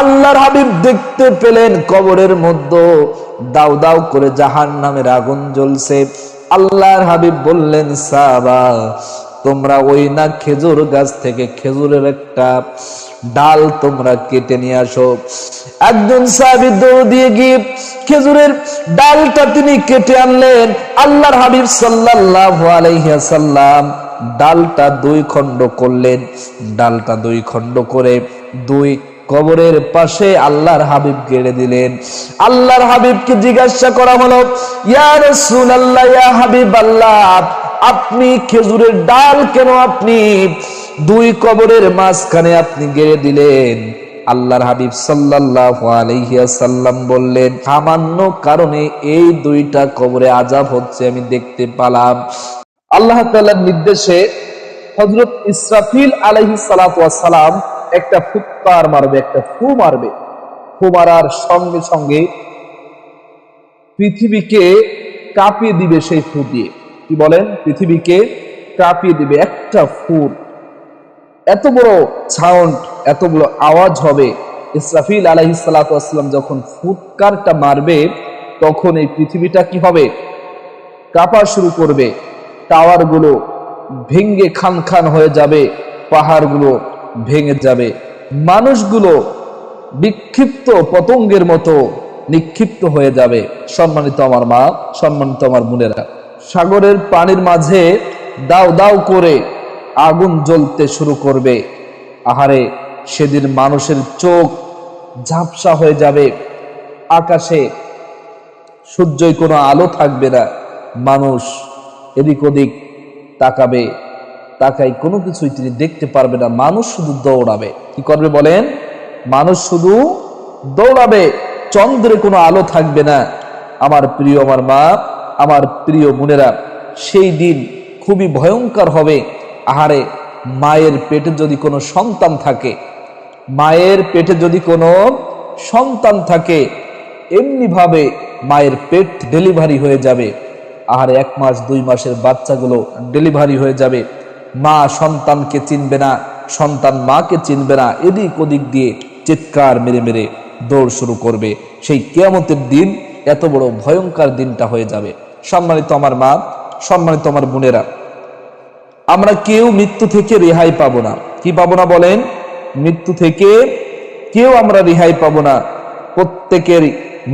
আল্লাহর হাবিব দেখতে পেলেন কবরের মধ্যে। দাউ দাউ করে জাহান নামের আগুন জ্বলছে। আল্লাহর হাবিব বললেন সাবা তোমরা ওই না খেজুর গাছ থেকে খেজুরের একটা ডাল তোমরা কেটে নিয়ে আসো। একজন সাহাবি দৌড় দিয়ে গিয়ে খেজুরের ডালটা তিনি কেটে আনলেন। আল্লাহর হাবিব সাল্লাল্লাহু আলাইহি সাল্লাম ডালটা দুই খণ্ড করলেন। ডালটা দুই খণ্ড করে দুই কবরের পাশে আল্লাহর হাবিব গেড়ে দিলেন। আল্লাহর হাবিবকে জিজ্ঞাসা করা হলো, ইয়া রাসূলুল্লাহ, ইয়া হাবিব আল্লাহ আপনি খেজুরের ডাল কেন আপনি দুই কবরের মাঝখানে আপনি গেড়ে দিলেন? আল্লাহর হাবিব সাল্লাম বললেন, সামান্য কারণে এই দুইটা কবরে আজাব হচ্ছে, আমি দেখতে পালাম। আল্লাহ তাআলার নির্দেশে হযরত ইসরাফিল ওয়াস সালাম একটা ফুৎকার মারবে, একটা ফু মারবে। ফু মারার সঙ্গে সঙ্গে পৃথিবীকে কাঁপিয়ে দিবে সেই ফু দিয়ে। কি বলেন? পৃথিবীকে কাঁপিয়ে দিবে একটা ফুর। এত বড় সাউন্ড এত বড় আওয়াজ হবে। ইসরাফিল আলাইহিসালাম যখন ফুৎকারটা মারবে, তখন এই পৃথিবীটা কি হবে? কাঁপা শুরু করবে। টাওয়ারগুলো ভেঙ্গে খান খান হয়ে যাবে, পাহাড়গুলো ভেঙে যাবে। মানুষগুলো বিক্ষিপ্ত পতঙ্গের মতো নিক্ষিপ্ত হয়ে যাবে। সম্মানিত আমার মা, সম্মানিত আমার বোনেরা, সাগরের পানির মাঝে দাও দাও করে আগুন জ্বলতে শুরু করবে। আহারে, সেদিন মানুষের চোখ ঝাপসা হয়ে যাবে। আকাশে সূর্যই কোনো আলো থাকবে না। মানুষ এদিক ওদিক তাকাবে। তাকাই কোনো কিছুই তিনি দেখতে পারবে না। মানুষ শুধু দৌড়াবে। কি করবে বলেন? মানুষ শুধু দৌড়াবে। চন্দ্রে কোনো আলো থাকবে না। আমার প্রিয় আমার মা, আমার প্রিয় বোনেরা, সেই দিন খুবই ভয়ঙ্কর হবে। আহারে, মায়ের পেটে যদি কোনো সন্তান থাকে, মায়ের পেটে যদি কোনো সন্তান থাকে এমনি ভাবে মায়ের পেট ডেলিভারি হয়ে যাবে। আর এক মাস, দুই মাসের বাচ্চাগুলো ডেলিভারি হয়ে যাবে। মা সন্তানকে চিনবে না, সন্তান মাকে চিনবে না, এদিক ওদিক দিয়ে চিৎকার মেরে মেরে দৌড় শুরু করবে। সেই কেয়ামতের দিন এত বড় ভয়ঙ্কর দিনটা হয়ে যাবে। সম্মানিত আমার মা, সম্মানিত আমার বোনেরা, আমরা কেউ মৃত্যু থেকে রেহাই পাবো না। কি পাবো না বলেন? মৃত্যু থেকে কেউ আমরা রেহাই পাবো না। প্রত্যেকের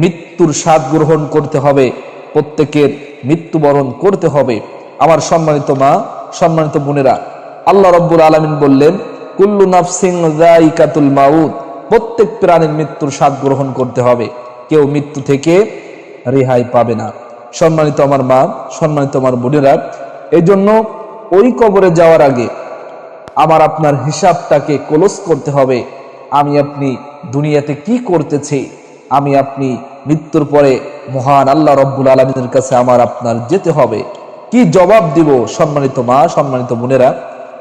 মৃত্যুর স্বাদ গ্রহণ করতে হবে, প্রত্যেকের মৃত্যুবরণ করতে হবে। আমার সম্মানিত মা সম্মানিত বোনেরা, আল্লাহ রব্বুল আলমিন বললেন, কুল্লু নাফসিং রাইকাতুল মাউদ প্রত্যেক প্রাণীর মৃত্যুর স্বাদ গ্রহণ করতে হবে। কেউ মৃত্যু থেকে রেহাই পাবে না। সম্মানিত আমার মা, সম্মানিত আমার বোনেরা এই জন্য ওই কবরে যাওয়ার আগে আমার আপনার হিসাবটাকে ক্লোজ করতে হবে। আমি আপনি দুনিয়াতে কি করতেছি? আমি আপনি মৃত্যুর পরে মহান আল্লাহ রব্বুল আলমিনের কাছে আমার আপনার যেতে হবে। কি জবাব দিব সম্মানিত মা, সম্মানিত বোনেরা?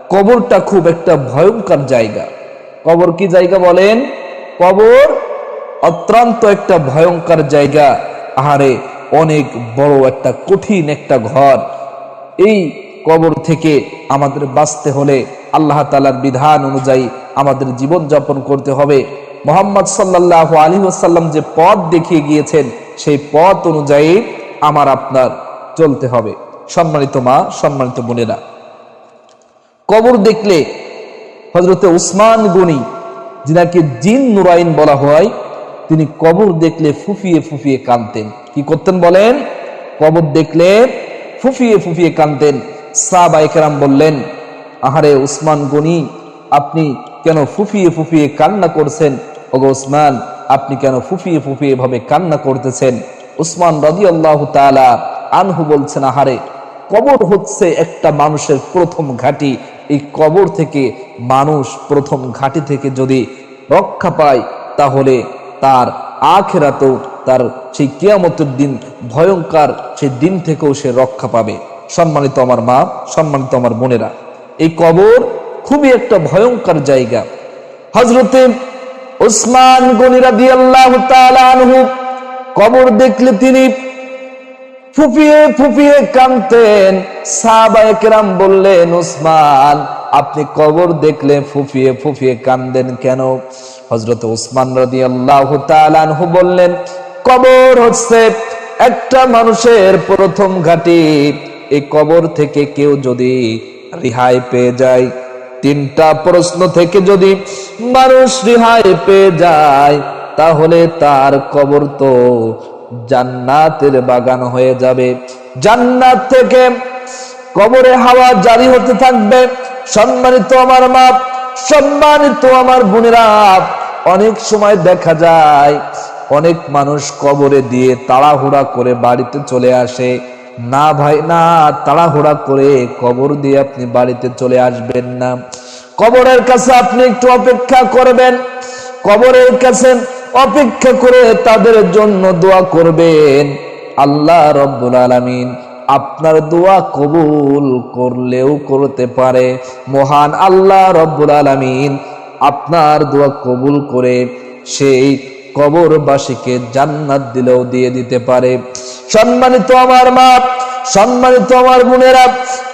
কবরটা খুব একটা ভয়ঙ্কর জায়গা। কবর কি জায়গা বলেন? কবর অত্যন্ত একটা ভয়ঙ্কর জায়গা। আহারে, অনেক বড় একটা কঠিন একটা ঘর। এই কবর থেকে আমাদের বাঁচতে হলে আল্লাহ তালার বিধান অনুযায়ী আমাদের জীবন যাপন করতে হবে। মোহাম্মদ সাল্লাহ আলী আসাল্লাম যে পথ দেখিয়ে গিয়েছেন, সেই পথ অনুযায়ী আমার আপনার চলতে হবে। সম্মানিত মা, সম্মানিত বোনেরা। কবর দেখলে হজরতে উসমান গনি, যিনাকে জিন নুরাইন বলা হয়, তিনি কবর দেখলে ফুফিয়ে ফুফিয়ে কানতেন কি করতেন বলেন? কবর দেখলে ফুফিয়ে ফুফিয়ে কানতেন সাহবাইকেরাম বললেন, আহারে উসমান গনি, আপনি কেন ফুফিয়ে ফুফিয়ে কান্না করছেন? ওগো উসমান, আপনি কেন ফুফিয়ে ফুফিয়ে ভাবে কান্না করতেছেন? উসমান রদি আল্লাহ তালা আনহু বলছেন, আহারে কবর হচ্ছে একটা মানুষের প্রথম ঘাটি। এই কবর থেকে মানুষ প্রথম ঘাটি থেকে যদি রক্ষা পায়, তাহলে তার আখেরাতেও তার সেই কেয়ামতের দিন ভয়ঙ্কর সেই দিন থেকেও সে রক্ষা পাবে। সম্মানিত আমার মা, সম্মানিত আমার বোনেরা, এই কবর খুবই একটা ভয়ঙ্কর জায়গা। হজরতে ওসমান গনিরা দিয়ে কবর দেখলে তিনি ফুপিয়ে ফুপিয়ে কানতেন সাহাবায়াম বললেন উসমান আপনি কবর দেখলে ফুপিয়ে ফুপিয়ে কান্দেন কেন? হজরত উসমান রাদি আল্লাহ তালানহু বললেন, কবর হচ্ছে একটা মানুষের প্রথম ঘাটি। এই কবর থেকে কেউ যদি রিহাই পেয়ে যায়, তিনটা প্রশ্ন থেকে যদি মানুষ রিহাই পেয়ে যায়, তাহলে তার কবর তো জান্নাতের বাগান হয়ে যাবে। জান্নাত থেকে কবরে হাওয়া জারি হতে থাকবে। সম্মানিত আমার মা, সম্মানিত আমার বোনেরা, অনেক সময় দেখা যায় অনেক মানুষ কবরে দিয়ে তাড়াহুড়া করে বাড়িতে চলে আসে। না ভাই, না, তাড়াহুড়া করে কবর দিয়ে আপনি বাড়িতে চলে আসবেন না। কবরের কাছে আপনি একটু অপেক্ষা করবেন। কবরের কাছে অপেক্ষা করে তাদের জন্য দোয়া করবেন। আল্লাহ রব্বুল আলামিন আপনার দোয়া কবুল করলেও করতে পারে। মহান আল্লাহ রব্বুল আলামিন আপনার দোয়া কবুল করে সেই কবরবাসীকে জান্নাত দিলেও দিয়ে দিতে পারে। সম্মানিত আমার মা, সম্মানিত আমার বোনেরা,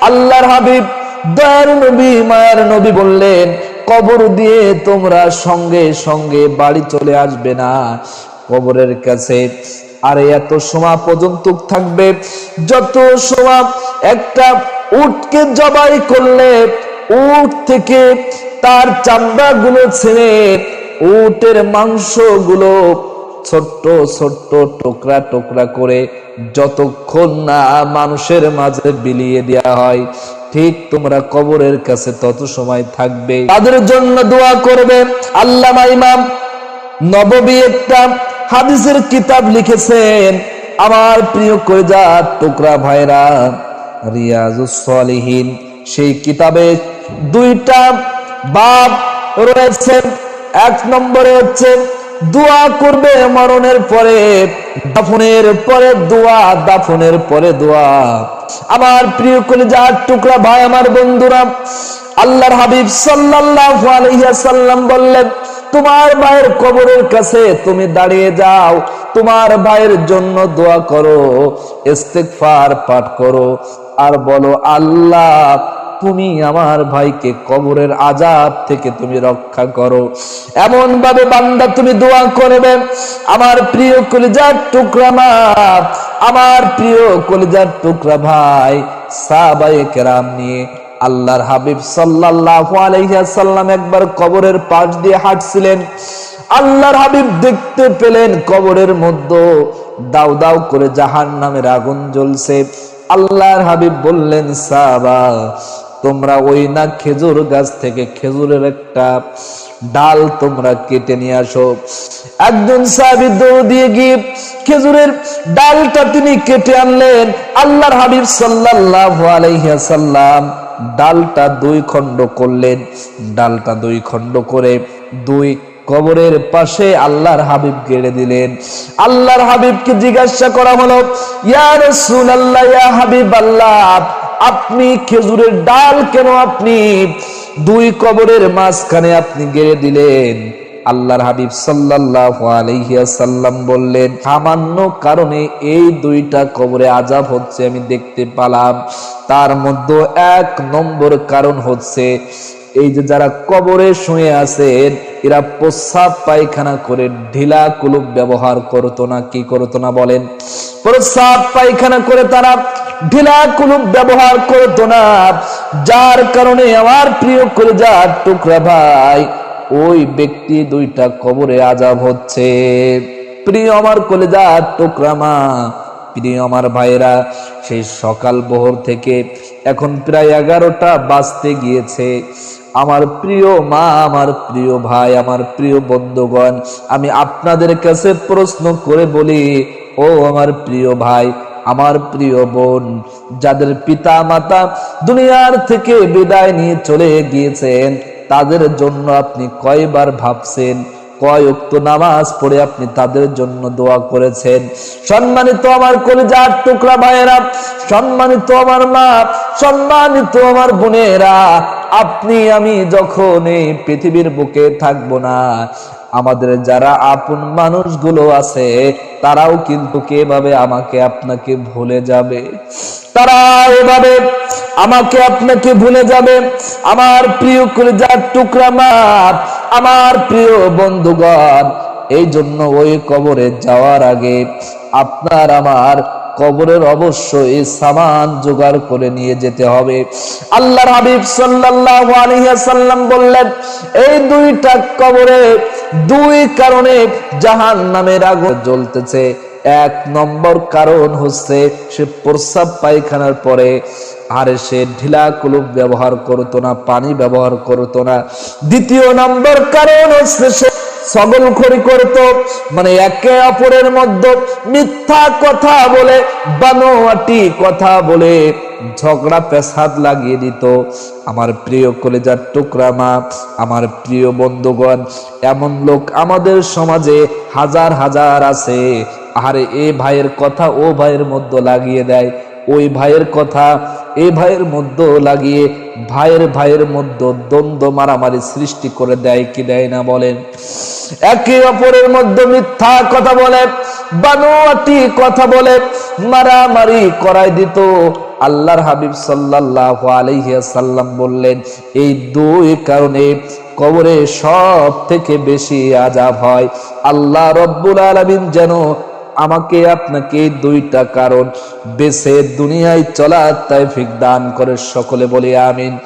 আল্লাহর হাবিব দয়ার নবী, মায়ার নবী বললেন কবর দিয়ে তোমরা সঙ্গে সঙ্গে বাড়ি চলে আসবে না। কবরের কাছে আর এত সময় পর্যন্ত থাকবে, যত সময় একটা উটকে জবাই করলে উট থেকে তার চামড়া গুলো ছেড়ে উটের মাংসগুলো ছোট্ট ছোট্ট টুকরা টুকরা করে যতক্ষণ না মানুষের মাঝে বিলিয়ে দেওয়া হয় ঠিক তোমরা কবরের কাছে তত সময় থাকবে। তাদের জন্য দোয়া করবে। আল্লামা ইমাম নববী একটা হাদিসের কিতাব লিখেছেন। আমার প্রিয় কইজার টুকরা ভাইরা, রিয়াজুস সলিহীন, সেই কিতাবে দুইটা বাপ রয়েছে এক নম্বরে হচ্ছে দোয়া করবে মরণের পরে, দাফনের পরে দোয়া, দাফনের পরে দোয়া। আমার প্রিয় কলিজার টুকরা ভাই, আমার বন্ধুরা, আল্লাহর হাবিব সাল্লাল্লাহু আলাইহি সাল্লাম বললেন, তোমার ভাইয়ের কবরের কাছে তুমি দাঁড়িয়ে যাও, তোমার ভাইয়ের জন্য দোয়া করো, ইস্তেগফার পাঠ করো, আর বলো, আল্লাহ তুমি আমার ভাইকে কবরের আজাব থেকে তুমি রক্ষা করো। এমন ভাবে বান্দা তুমি দোয়া করবে, আমার প্রিয় কলিজার টুকরা মা, আমার প্রিয় কলিজার টুকরা ভাই, সাহাবায়ে কেরাম নিয়ে আল্লাহর হাবিব সাল্লাল্লাহু আলাইহি সাল্লাম একবার কবরের পাশ দিয়ে হাঁটছিলেন। আল্লাহর হাবিব দেখতে পেলেন কবরের মধ্যে দাউ দাউ করে জাহান নামের আগুন জ্বলছে। আল্লাহর হাবিব বললেন, সাহাবা তোমরা ওই না খেজুর গাছ থেকে খেজুরের একটা ডাল তোমরা কেটে নিয়ে আসো। একজন সাহাবি দৌড় দিয়ে গিয়ে খেজুরের ডালটা তিনি কেটে আনলেন। আল্লাহর হাবিব সাল্লাল্লাহু আলাইহি সাল্লাম ডালটা দুই খণ্ড করলেন। ডালটা দুই খণ্ড করে দুই কবরের পাশে আল্লাহর হাবিব গেড়ে দিলেন। আল্লাহর হাবিবকে জিজ্ঞাসা করা হলো, ইয়া রাসূলুল্লাহ, ইয়া হাবিব আল্লাহ আপনি খেজুরের ডাল কেন আপনি দুই কবরের মাঝখানে আপনি গেড়ে দিলেন? আল্লাহর হাবিব সাল্লাম বললেন, সামান্য কারণে এই দুইটা কবরে আজাব হচ্ছে আমি দেখতে পেলাম। তার মধ্যে এক নম্বর কারণ হচ্ছে, এই যে যারা কবরে শুয়ে আছেন, এরা প্রস্রাব পায়খানা করে ঢিলা কুলুপ ব্যবহার করতো না, কি করতো না বলেন? প্রস্রাব পায়খানা করে তারা ঢিলা কুলুপ ব্যবহার করতো না। যার কারণে আমার প্রিয় করে যার টুকরা ভাই, ওই ব্যক্তি দুইটা কবরে আজাব হচ্ছে। প্রিয় আমার টুকরা মা, প্রিয় আমার ভাইরা সেই সকাল বহর থেকে এখন প্রায় এগারোটা বাজতে গিয়েছে। আমার প্রিয় মা, আমার প্রিয় ভাই, আমার প্রিয় বন্ধুগণ, আমি আপনাদের কাছে প্রশ্ন করে বলি, ও আমার প্রিয় ভাই আমার প্রিয় বোন, যাদের পিতা মাতা দুনিয়ার থেকে বিদায় নিয়ে চলে গিয়েছেন, তাদের জন্য আপনি কয়বার ভাবছেন নামাজ পড়ে আপনি তাদের জন্য দোয়া করেছেন? সম্মানিত আমার কলিজার টুকরা ভাইয়েরা, সম্মানিত আমার মা, সম্মানিত আমার বোনেরা, আপনি আমি যখন এই পৃথিবীর বুকে থাকব না আমাদের যারা আপন মানুষগুলো আছে, তারাও কিন্তু কেভাবে আমাকে আপনাকে ভুলে যাবে? তারা এভাবে আমাকে আপনাকে ভুলে যাবে। আমার প্রিয় কলিজার টুকরা মা আমার প্রিয় বন্ধুগণ এই জন্য ওই কবরে যাওয়ার আগে আপনার আমার কবরের অবশ্যই সামান জোগাড় করে নিয়ে যেতে হবে। আল্লাহর হাবিব সাল্লাল্লাহু আলাইহি সাল্লাম বললেন, এই দুইটা কবরে দুই কারণে জাহান নামের আগুন জ্বলতেছে। এক নম্বর কারণ হচ্ছে, সে প্রস্রাব পায়খানার পরে আর সে ঢিলা কুলুপ ব্যবহার করতো না, পানি ব্যবহার করতো না। দ্বিতীয় নম্বর কারণ হচ্ছে, সে সগলখড়ি করত মানে একে অপরের মধ্যে মিথ্যা কথা বলে, বানোয়াটি কথা বলে। ঝগড়া, পেশাদ লাগিয়ে দিত। আমার প্রিয় কলেজার টুকরা মা, আমার প্রিয় বন্ধুগণ, এমন লোক আমাদের সমাজে হাজার হাজার আছে। আরে এ ভাইয়ের কথা ও ভাইয়ের মধ্যে লাগিয়ে দেয়। ওই ভাইয়ের কথা এই ভাইয়ের মধ্যে লাগিয়ে ভাইয়ের ভাইয়ের মধ্যে দ্বন্দ্ব, মারামারি সৃষ্টি করে দেয় কি দেয় না বলেন। একে অপরের মধ্যে মিথ্যা কথা বলে, বানোয়াটি কথা বলে, মারামারি করাই দিত। আল্লাহর হাবিব সাল্লাহ আলহিয়াসাল্লাম সাল্লাম বললেন, এই দুই কারণে কবরে সব থেকে বেশি আজাব হয়। আল্লাহ রব্বুল আলমিন যেন আমাকে আপনাকে দুইটা কারণ বেছে দুনিয়ায় চলার তাই দান করে সকলে বলি আমিন।